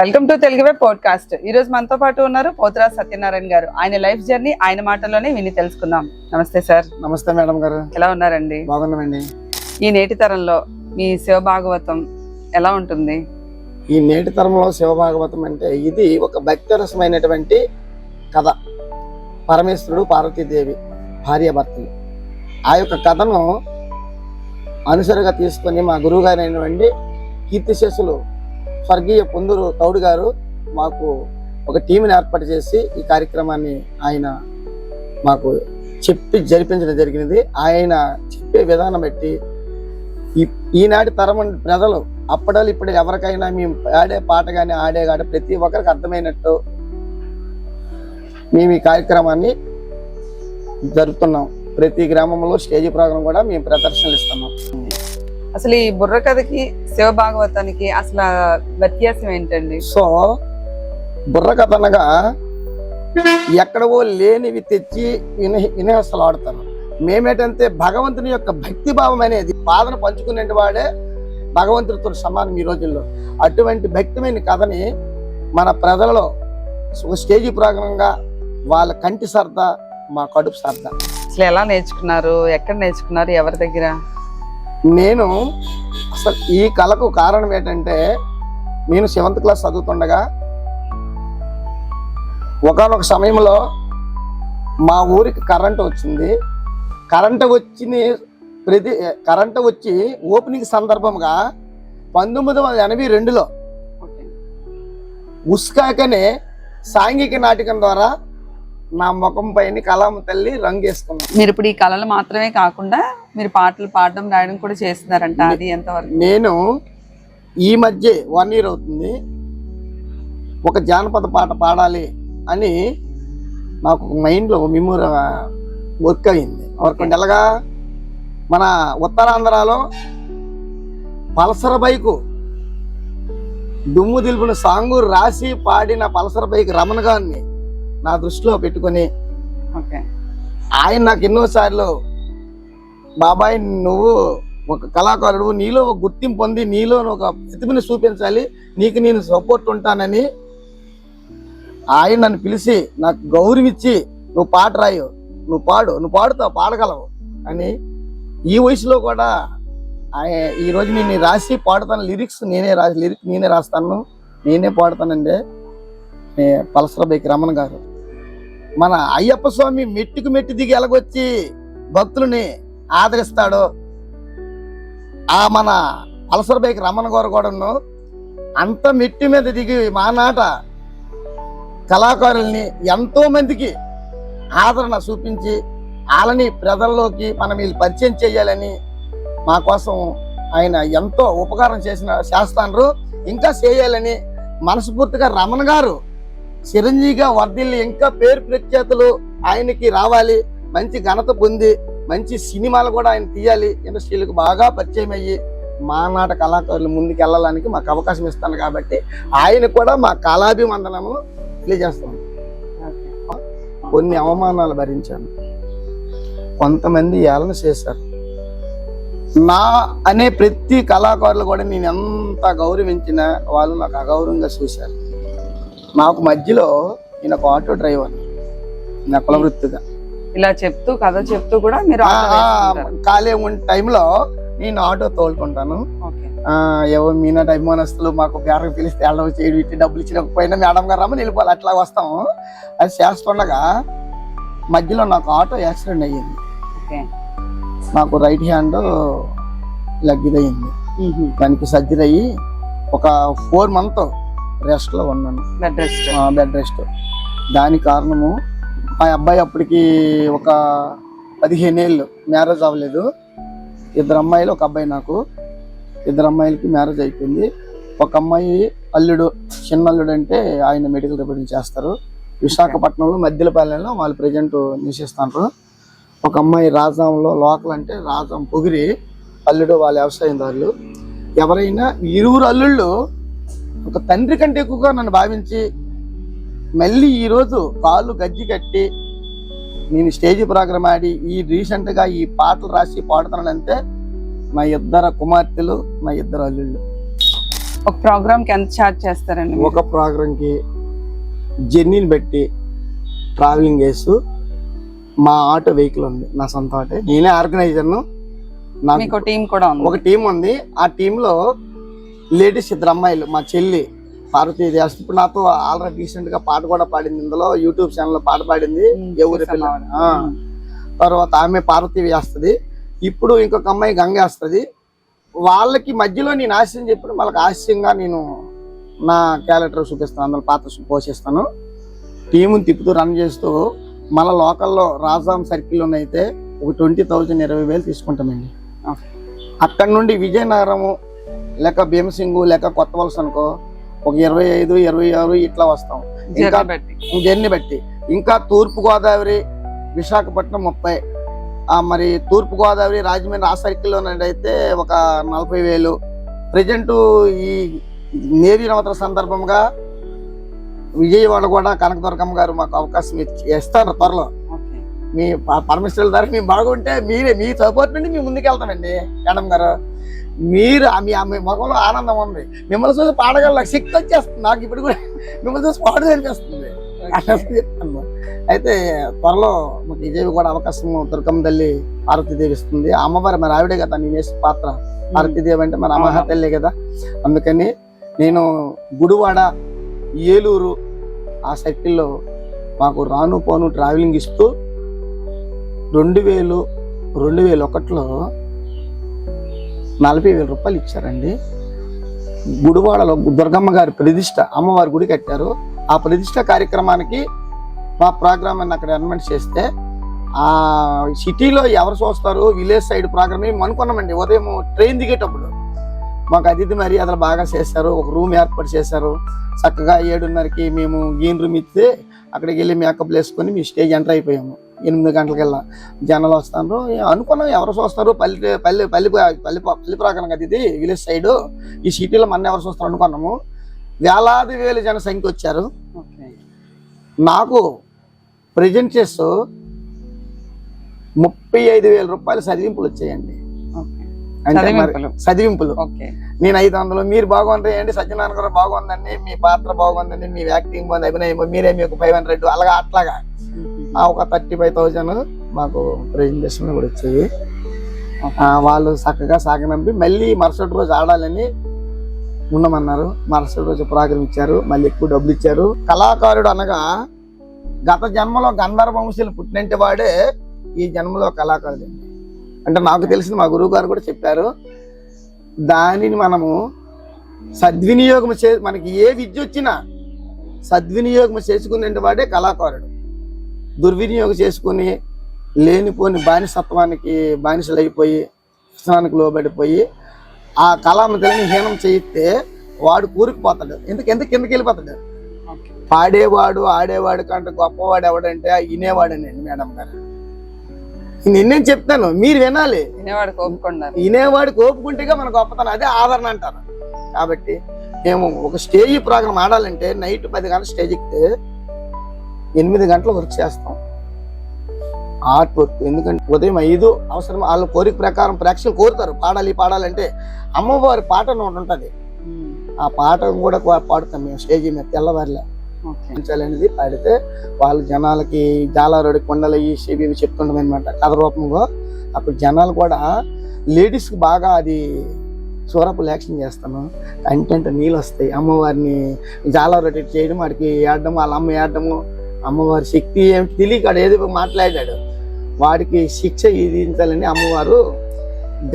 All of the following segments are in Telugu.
Welcome to Telugu web podcast. ఈ రోజు మనతో పాటు ఉన్నారు పోతురా సత్యనారాయణ గారు. ఆయన లైఫ్ జర్నీ ఆయన మాటల్లోనే విని తెలుసుకుందాం. నమస్తే సార్. నమస్తే మేడం గారు. ఎలా ఉన్నారండి? బాగున్నామండి. ఈ నేటి తరంలో మీ శివ భాగవతం ఎలా ఉంటుంది? ఈ నేటి తరంలో శివభాగవతం అంటే ఇది ఒక భక్తిరసమైనటువంటి కథ. పరమేశ్వరుడు పార్వతీదేవి భార్యాభర్తలు ఆ యొక్క కథను అనుసరిగా తీసుకొని మా గురువు గారు అయినటువంటి కీర్తిశేషులు స్వర్గీయ పొందూరు తౌడు గారు మాకు ఒక టీంని ఏర్పాటు చేసి ఈ కార్యక్రమాన్ని ఆయన మాకు చెప్పి జరిపించడం జరిగినది. ఆయన చెప్పే విధానం బట్టి ఈ ఈనాటి తరం ప్రజలు అప్పడాలు ఇప్పుడు ఎవరికైనా మేము ఆడే పాట కానీ ఆడే కానీ ప్రతి ఒక్కరికి అర్థమైనట్టు మేము ఈ కార్యక్రమాన్ని జరుపుతున్నాం. ప్రతి గ్రామంలో స్టేజ్ ప్రోగ్రాం కూడా మేము ప్రదర్శనలు ఇస్తున్నాం. అసలు ఈ బుర్ర కథకి శివ భాగవతానికి అసలు వ్యత్యాసం ఏంటండి? సో బుర్ర కథ అనగా ఎక్కడవో లేనివి తెచ్చి విన వినహస్తలు ఆడతారు మేమేటంటే భగవంతుని యొక్క భక్తి భావం అనేది బాధను పంచుకునే వాడే భగవంతుడితో సమానం ఈ రోజుల్లో. అటువంటి భక్తిమైన కథని మన ప్రజలలో స్టేజీ ప్రోగ్రాంగా వాళ్ళ కంటి సరదా మా కడుపు సరదా అసలు ఎలా నేర్చుకున్నారు? ఎక్కడ నేర్చుకున్నారు? ఎవరి దగ్గర? నేను అసలు ఈ కళకు కారణం ఏంటంటే నేను సెవెంత్ క్లాస్ చదువుతుండగా ఒకనొక సమయంలో మా ఊరికి కరెంటు వచ్చింది కరెంటు వచ్చింది ప్రతి కరెంటు వచ్చి ఓపెనింగ్ సందర్భంగా పంతొమ్మిది వందల ఎనభై రెండులో. ఉస్కాకనే సాంఘిక నాటకం ద్వారా నా ముఖం పైన కలాం తల్లి రంగేసుకున్నాను మీరు ఇప్పుడు ఈ కళలు మాత్రమే కాకుండా మీరు పాటలు పాడడం రాయడం కూడా చేస్తున్నారంట అది ఎంతవరకు? నేను ఈ మధ్య వన్ ఇయర్ అవుతుంది. ఒక జానపద పాట పాడాలి అని నాకు మైండ్లో మెమోరీ వర్క్ అయింది. వర్క్ ఎలాగా మన ఉత్తరాంధ్రలో పల్సర్ బైకు దుమ్ము దిల్పున సాంగు రాసి పాడిన పల్సర్ బైక్ రమణ గారిని నా దృష్టిలో పెట్టుకొని ఓకే. ఆయన నాకు ఎన్నోసార్లు బాబాయ్ నువ్వు ఒక కళాకారుడు నీలో ఒక గుర్తింపు పొంది నీలో ఒక ప్రతిభని చూపించాలి నీకు నేను సపోర్ట్ ఉంటానని ఆయన నన్ను పిలిచి నాకు గౌరవించి నువ్వు పాట రాయు నువ్వు పాడు నువ్వు పాడుతావు పాడగలవు అని ఈ వయసులో కూడా ఆయన ఈ రోజు నేను రాసి పాడుతాను లిరిక్స్ నేనే రాసి లిరిక్ నేనే రాస్తాను నేనే పాడుతానండి. ఏ, పలసర బైక్ రమణ గారు. మన అయ్యప్ప స్వామి మెట్టుకు మెట్టు దిగి ఎలాగొచ్చి భక్తులని ఆదరిస్తాడో ఆ మన పలసర బైక్ రమణ గారు కూడాను అంత మెట్టి మీద దిగి మానాట కళాకారుల్ని ఎంతో మందికి ఆదరణ చూపించి వాళ్ళని ప్రజల్లోకి మనం వీళ్ళు పరిచయం చేయాలని మా కోసం ఆయన ఎంతో ఉపకారం చేసిన చేస్తాండ్రు. ఇంకా చేయాలని మనస్ఫూర్తిగా రమణ గారు చిరంజీవిగా వర్ధిల్లి ఇంకా పేరు ప్రఖ్యాతులు ఆయనకి రావాలి. మంచి ఘనత పొంది మంచి సినిమాలు కూడా ఆయన తీయాలి. ఇండస్ట్రీలకు బాగా పరిచయం అయ్యి మానాట కళాకారులు ముందుకు వెళ్ళడానికి మాకు అవకాశం ఇస్తాను కాబట్టి ఆయన కూడా మా కళాభిమందనము తెలియజేస్తాం కొన్ని అవమానాలు భరించాను. కొంతమంది ఏలన చేశారు. నా అనే ప్రతి కళాకారులు కూడా నేను ఎంత గౌరవించిన వాళ్ళు నాకు అగౌరవంగా చూశారు. నాకు మధ్యలో నేను ఒక ఆటో డ్రైవర్ నా కుల వృత్తిగా ఇలా చెప్తూ కథ చెప్తూ కూడా మీరు. ఖాళీ ఉన్న టైంలో నేను ఆటో తోలుకుంటాను. ఎవరు మీనాటి అభిమానస్తులు మాకు బేరకు పిలిస్తే వెళ్ళడం చేయడం ఇట్టి డబ్బులు ఇచ్చినకపోయినా మేడం గారు రమ్మని వెళ్ళిపోవాలి అట్లా వస్తాము అది చేస్తుండగా మధ్యలో నాకు ఆటో యాక్సిడెంట్ అయ్యింది. నాకు రైట్ హ్యాండ్ లెగ్ ఇది అయ్యింది మ్మ్. దానికి సర్జరీ అయ్యి ఒక ఫోర్ మంత్ రెస్ట్లో ఉన్నాను. బెడ్ రెస్ట్ బెడ్ రెస్ట్ దాని కారణము మా అబ్బాయి అప్పటికి ఒక పదిహేను ఏళ్ళు మ్యారేజ్ అవ్వలేదు. ఇద్దరు అమ్మాయిలు ఒక అబ్బాయి నాకు. ఇద్దరు అమ్మాయిలకి మ్యారేజ్ అయిపోయింది. ఒక అమ్మాయి అల్లుడు చిన్న అల్లుడు అంటే ఆయన మెడికల్ రిపోర్టింగ్ చేస్తారు. విశాఖపట్నంలో మధ్యలపాలెంలో వాళ్ళు ప్రజెంట్ నివసిస్తారు ఒక అమ్మాయి రాజాంలో లోకల్ అంటే రాజాం పొగిరి అల్లుడు వాళ్ళ వ్యవసాయదారులు ఎవరైనా ఇరువురు అల్లుళ్ళు ఒక తండ్రి కంటే ఎక్కువగా నన్ను భావించి మళ్ళీ ఈరోజు కాళ్ళు గజ్జి కట్టి నేను స్టేజ్ ప్రోగ్రామ్ ఆడి ఈ రీసెంట్గా ఈ పాటలు రాసి పాడుతున్నానంటే మా ఇద్దరు కుమార్తెలు మా ఇద్దరు అల్లుళ్ళు. ఒక ప్రోగ్రామ్కి ఎంత ఛార్జ్ చేస్తారండి? ఒక ప్రోగ్రాంకి జర్నీని బట్టి ట్రావెలింగ్ చేస్తూ మా ఆటో వెహికల్ ఉంది నా సొంత ఆటో. నేనే ఆర్గనైజర్ను. నాకు మీకు టీం కూడా ఉంది. ఒక టీం ఉంది. ఆ టీంలో లేడీస్ ఇద్దరు అమ్మాయిలు మా చెల్లి పార్వతీ దేశ్ ఇప్పుడు నాతో ఆల్రెడీ రీసెంట్గా పాట కూడా పాడింది. ఇందులో యూట్యూబ్ ఛానల్ పాట పాడింది. ఎవరి పిల్ల. తర్వాత ఆమె పార్వతీ వేస్తుంది. ఇప్పుడు ఇంకొక అమ్మాయి గంగ వేస్తుంది. వాళ్ళకి మధ్యలో నేను ఆశయం చెప్పిన వాళ్ళకి ఆశయంగా నేను నా క్యారెక్టర్ చూపిస్తాను. అందులో పాత్ర పోషిస్తాను. టీముని తిప్పుతూ రన్ చేస్తూ మన లోకల్లో రాజాం సర్కిల్లోనైతే ఒక ట్వంటీ థౌజండ్ ఇరవై వేలు తీసుకుంటామండి. అక్కడ నుండి విజయనగరము లేక భీమసింగు లేక కొత్త వలస అనుకో ఒక ఇరవై ఐదు ఇరవై ఆరు ఇట్లా వస్తాం. ఇంకా జర్నీ బట్టి. ఇంకా తూర్పు గోదావరి విశాఖపట్నం ముప్పై. ఆ మరి తూర్పు గోదావరి రాజమండ్రి ఆ సర్కిల్లో అయితే ఒక నలభై వేలు. ప్రజెంట్ ఈ నేవీ నవతర సందర్భంగా విజయవాడ కూడా కనకదుర్గమ్మ గారు మాకు అవకాశం ఇస్తారు త్వరలో. మీ పరమేశ్వరుల ద్వారా మేము బాగుంటే మీరే మీ సపోర్ట్ నుండి మేము ముందుకెళ్తామండి మేడం గారు. మీరు మీ మీ ముఖంలో ఆనందం ఉంది. మిమ్మల్ని చూసి పాడగల శక్తి వచ్చేస్తుంది. నాకు ఇప్పుడు కూడా మిమ్మల్ని చూసి పాడదు అనిపిస్తుంది చెప్తాను. అయితే త్వరలో మాకు విజయ్ కూడా అవకాశం దుర్గమ్మ తల్లి పార్వతీదేవి ఇస్తుంది అమ్మవారి మరి ఆవిడే కదా నేను వేసే పాత్ర. పార్వతీదేవి అంటే మన అమ్మహ తల్లి కదా. అందుకని నేను గుడివాడ ఏలూరు ఆ సర్కిల్లో మాకు రాను పోను ట్రావెలింగ్ ఇస్తూ రెండు వేలు రెండు వేల ఒకటిలో నలభై వేల రూపాయలు ఇచ్చారండి. గుడివాడలో దుర్గమ్మ గారి ప్రతిష్ట అమ్మవారి గుడి కట్టారు. ఆ ప్రతిష్ట కార్యక్రమానికి మా ప్రోగ్రామ్ అని అక్కడ అనౌన్స్ చేస్తే ఆ సిటీలో ఎవరు చూస్తారు విలేజ్ సైడ్ ప్రోగ్రామ్ ఏమి అనుకున్నామండి. ఉదయం ట్రైన్ దిగేటప్పుడు మాకు అతిథి మర్యాదలు బాగా చేశారు. ఒక రూమ్ ఏర్పాటు చేశారు. చక్కగా ఏడున్నరకి మేము గీన్ రూమ్ ఇస్తే అక్కడికి వెళ్ళి మేకప్ వేసుకొని మీ స్టేజ్ ఎంటర్ అయిపోయాము. ఎనిమిది గంటలకెల్లా జనాలు వస్తారు అనుకున్నాం ఎవరు చూస్తారు? పల్లె పల్లె పల్లె పల్లె పల్లె ప్రాంగణం కదా ఇది విలేజ్ సైడ్ ఈ సిటీలో మన ఎవరు చూస్తారు అనుకున్నాము. వేలాది వేల జన సంఖ్య వచ్చారు. నాకు ప్రజెంట్ చేస్తూ ముప్పై ఐదు వేల రూపాయలు చదివింపులు వచ్చాయండి. చదివింపులు. ఓకే. నేను ఐదు వందలు మీరు బాగుంటాయండి సత్యనారాయణ గారు బాగుందండి మీ పాత్ర బాగుందండి మీ యాక్టింగ్ బాగుంది అభినయం బాగుంది, మీరే మీకు ఫైవ్ హండ్రెడ్ అలాగా అట్లాగా. ఒక థర్టీ ఫైవ్ థౌజండ్ మాకు ప్రెజెంటేషన్ కూడా వచ్చాయి వాళ్ళు చక్కగా సాగనంపి మళ్ళీ మరుసటి రోజు ఆడాలని ఉండమన్నారు. మరుసటి రోజు ప్రోగ్రామ్ ఇచ్చారు. మళ్ళీ ఎక్కువ డబ్బులు ఇచ్చారు. కళాకారుడు అనగా గత జన్మలో గంధర్వ వంశీలు పుట్టినంటి వాడే ఈ జన్మలో కళాకారుడు అంటే నాకు తెలిసిన మా గురువు గారు కూడా చెప్పారు దానిని మనము సద్వినియోగం చే మనకి ఏ విద్య వచ్చినా సద్వినియోగం చేసుకునే వాడే కళాకారుడు. దుర్వినియోగం చేసుకుని లేనిపోని బానిసత్వానికి బానిసలు అయిపోయి వ్యసనానికి లోబడిపోయి ఆ కళామతలని హీనం చేయిస్తే వాడు కూరుకుపోతాడు. ఎందుకు ఎందుకు కిందకి వెళ్ళిపోతాడు? పాడేవాడు ఆడేవాడు కంటే గొప్పవాడు ఎవడంటే వినేవాడనండి మేడం గారు. నేనేం చెప్తాను? మీరు వినాలి. వినేవాడు కోపుకున్నారు వినేవాడికి ఓపుకుంటేగా మన గొప్పతనం అదే ఆదరణ అంటారు. కాబట్టి మేము ఒక స్టేజ్ ప్రోగ్రామ్ ఆడాలంటే నైట్ పది గంటల స్టేజ్ ఎక్కితే ఎనిమిది గంటల వర్క్ చేస్తాం. Art work. ఎందుకంటే ఉదయం ఐదు అవసరం వాళ్ళ కోరిక ప్రకారం ప్రేక్షకులు కోరుతారు. పాడాలి పాడాలంటే అమ్మవారి పాట ఒకటి ఉంటుంది. ఆ పాట కూడా పాడుతాం మేము. స్టేజ్ మీద తెల్లవారిలో. అనేది పాడితే వాళ్ళు జనాలకి జాలారోడి కొండలు ఈ ఇవి చెప్తుంటాం అనమాట కథ రూపంలో అప్పుడు జనాలు కూడా లేడీస్కి బాగా అది సూరపులు యాక్షన్ చేస్తాను. కంటెంట్ నీళ్ళు వస్తాయి. అమ్మవారిని జాలారోటి చేయడం వాడికి ఏడడం వాళ్ళ అమ్మ ఏడము అమ్మవారి శక్తి ఏమిటి తెలియక ఏదో మాట్లాడాడు. వాడికి శిక్ష విధించాలని అమ్మవారు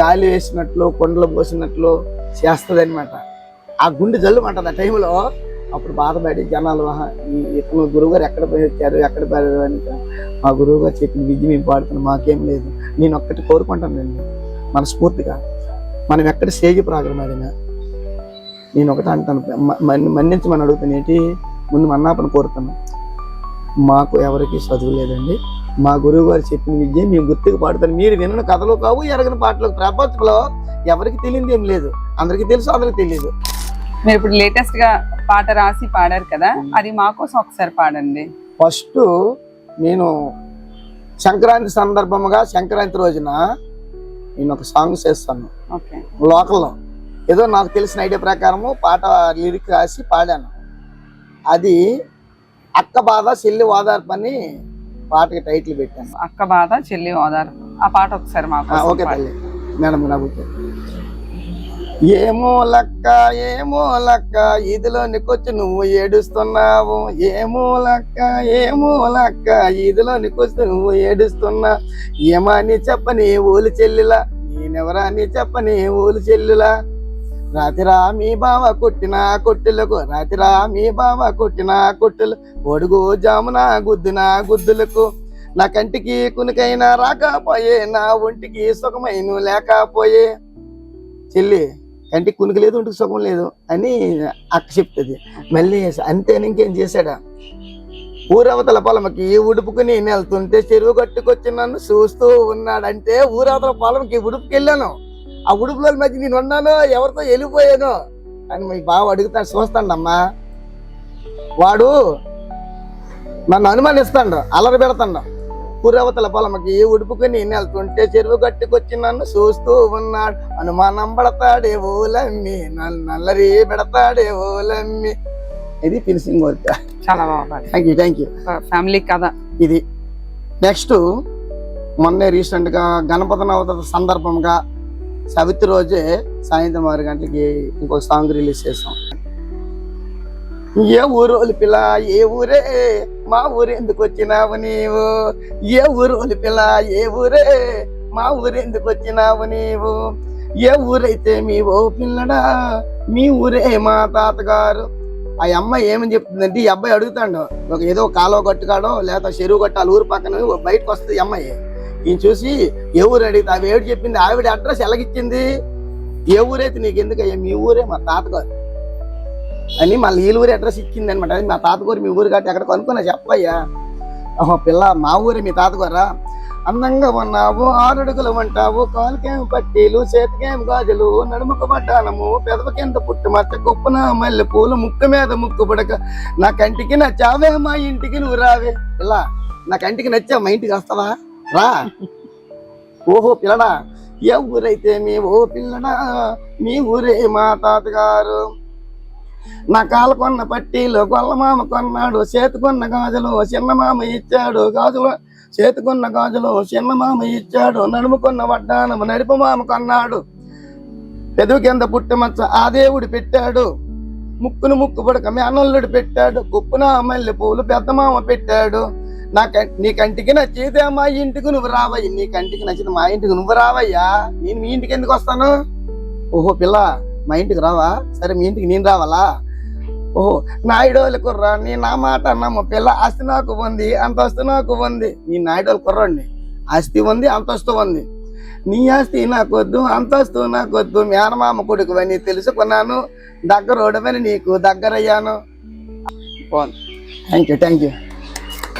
గాలి వేసినట్లు కొండలు పోసినట్లు చేస్తుంది అనమాట ఆ గుండె జల్లు ఆ టైంలో. అప్పుడు బాధపడి జనాలు "ఆహా, ఈ ఇతను ఎక్కడ పోయి వచ్చారు ఎక్కడ పోయారు అని మా గురువుగారు చెప్పిన విద్య మేము పాడుతున్నాం మాకేం లేదు. నేను ఒక్కటి కోరుకుంటానండి మనస్ఫూర్తిగా. మనం ఎక్కడ స్టేజ్ ప్రోగ్రామ్ ఆడినా నేను ఒకటి అంటాను మ- మన్నించమని అడుగుతాను ఏంటి? ముందు మన్నాపని కోరుతాను. మాకు ఎవరికి చదువు లేదండి. మా గురువు గారు చెప్పిన విద్య మేము గుర్తుకు పాడుతాను. మీరు వినని కథలు కావు ఎరగని పాటలు ప్రపంచంలో ఎవరికి తెలియదు ఏం లేదు. అందరికీ తెలుసు అందరికి తెలియదు మీరు ఇప్పుడు లేటెస్ట్గా పాట రాసి పాడారు కదా అది మా కోసం ఒకసారి పాడండి. ఫస్ట్ నేను సంక్రాంతి సందర్భముగా సంక్రాంతి రోజున నేను ఒక సాంగ్ చేస్తాను. ఓకే. లోకల్లో. ఏదో నాకు తెలిసిన ఐడియా ప్రకారము పాట లిరిక్ రాసి పాడాను. అది అక్క బాధ చెల్లి ఓదార్పు అని పాటకి టైటిల్ పెట్టాను. అక్క బాధ చెల్లి ఓదారు ఆ పాట ఒకసారి మాకు ఓకే తల్లి. మేడం నాకు. ఏమో లక్క ఏమో లక్క ఇదిలో నీకొచ్చి నువ్వు ఏడుస్తున్నావు. ఏమో లక్క ఏమో లక్క ఇదిలో నీకొచ్చి నువ్వు ఏడుస్తున్నా. ఏమని చెప్పని ఊలి చెల్లిలా నేనెవరని చెప్పని ఊలి చెల్లిలా. రాతిరా మీ బావ కొట్టిన కొట్టులకు రాతిరా మీ బావ కొట్టిన కొట్టులు ఒడుగు జామున గుద్దిన గుద్దులకు. నా కంటికి కునికైనా రాకపోయే నా ఒంటికి సుఖమైన లేకపోయే. చెల్లి కంటికి కునుకు లేదు ఒంటికి సుఖం లేదు అని అక్క చెప్తుంది. మళ్ళీ అంతేని ఇంకేం చేశాడా? ఊరవతల పొలంకి ఉడుపుకుని నేను వెళ్తుంటే చెరువు కట్టుకొచ్చి నన్ను చూస్తూ ఉన్నాడంటే ఊరవతల పొలంకి ఉడుపుకెళ్ళాను. ఆ ఉడుపుల మధ్య నేను ఉన్నాను ఎవరితో వెళ్ళిపోయాను అని మీ బావ అడుగుతాను చూస్తాడమ్మా. వాడు నన్ను అనుమానిస్తాడు అలరి పెడతాడు. పురవతల పొలమకి ఉడుపుకొని వెళ్తుంటే చెరువు గట్టుకొచ్చి నన్ను చూస్తూ ఉన్నాడు. అనుమానం పడతాడే ఓలమ్మి నన్ను నల్లరి పెడతాడే ఓలమ్మి. ఇది ఫినిషింగ్ వర్క్. చాలా బాగా పాడారు. Thank you thank you family కథ. ఇది. నెక్స్ట్ మొన్నే రీసెంట్గా గణపతి నవత సందర్భంగా సవితి రోజే సాయంత్రం ఆరు గంటలకి ఇంకొక సాంగ్ రిలీజ్ చేసాం. ఏ ఊరు పిల్ల ఏ ఊరే? మా ఊరు ఎందుకు వచ్చినావు నీవు? ఏ ఊరు పిల్ల ఏ ఊరే? మా ఊరు ఎందుకు వచ్చినావు నీవు? ఏ ఊరైతే మీ ఓ పిల్లడా? మీ ఊరే మా తాతగారు. ఆ అమ్మాయి ఏమని చెప్తుందంటే ఈ అబ్బాయి అడుగుతాడు. ఒక ఏదో కాలువ కట్టుకాడో లేదా చెరువు కట్టాలి ఊరు పక్కన బయటకు వస్తుంది అమ్మాయి. ఈయన చూసి ఏ ఊరు అడిగితే ఆవిడ ఏడు చెప్పింది ఆవిడ అడ్రస్ ఎలాగిచ్చింది? ఏ ఊరైతే నీకు ఎందుకయ్యా మీ ఊరే మా తాతగారు. అని మళ్ళీ ఈ ఊరి అడ్రస్ ఇచ్చింది అనమాట అది మా తాతగారు మీ ఊరు కాబట్టి ఎక్కడ కనుక్కున్నా చెప్పయ్యా. ఓహో పిల్ల మా ఊరే మీ తాతగారా? అందంగా ఉన్నావు ఆరడుగులు ఉంటావు కాలుకేం పట్టీలు చేతికేం గాజులు నడుముకు పడ్డానము పెదవకింత పుట్టు మచ్చ గొప్పన మల్లె పూలు ముక్కు మీద ముక్కు పుడక నా కంటికి నచ్చావే మా ఇంటికి నువ్వు రావే. ఇలా నా కంటికి నచ్చావు మా ఇంటికి వస్తావా? రా. ఓహో పిల్లడా ఎవరైతే మీ ఓ పిల్లడా మీ ఊరే మా తాతగారు. నా కాలు కొన్న పట్టీలు గొల్లమామ కొన్నాడు చేతుకున్న గాజులు చిన్నమామ ఇచ్చాడు గాజులు చేతుకున్న గాజులు చిన్నమామ ఇచ్చాడు నడుముకున్న వడ్డానము నడుపు మామ కొన్నాడు. పెదవి కింద పుట్టమచ్చ ఆ దేవుడు పెట్టాడు. ముక్కును ముక్కు పడక మేనల్లుడు పెట్టాడు కుప్పున మల్లె పూలు పెద్ద మామ పెట్టాడు. నా నీ కంటికి నచ్చితే మా ఇంటికి నువ్వు రావయ్య. నీ కంటికి నచ్చింది మా ఇంటికి నువ్వు రావయ్యా. నేను మీ ఇంటికి ఎందుకు వస్తాను? ఓహో పిల్ల మా ఇంటికి రావా? సరే మీ ఇంటికి నేను రావాలా? ఓహో నాయుడోలు కుర్రాన్ని నా మాట నమ్మ పిల్ల ఆస్తి నాకు ఉంది అంతస్తు నాకు ఉంది. నీ నాయుడోలు కుర్రాడిని ఆస్తి ఉంది అంతస్తు ఉంది. నీ ఆస్తి నాకొద్దు అంతస్తు నాకొద్దు మేనమామ కొడుకు అని తెలుసుకున్నాను దగ్గరోడమని నీకు దగ్గరయ్యాను. బాగుంది. థ్యాంక్ యూ థ్యాంక్ యూ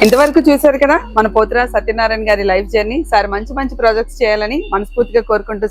ఇంతవరకు చూశారు కదా మన పోతురా సత్యనారాయణ గారి లైఫ్ జర్నీ. సార్ మంచి మంచి ప్రాజెక్ట్స్ చేయాలని మనస్ఫూర్తిగా కోరుకుంటూ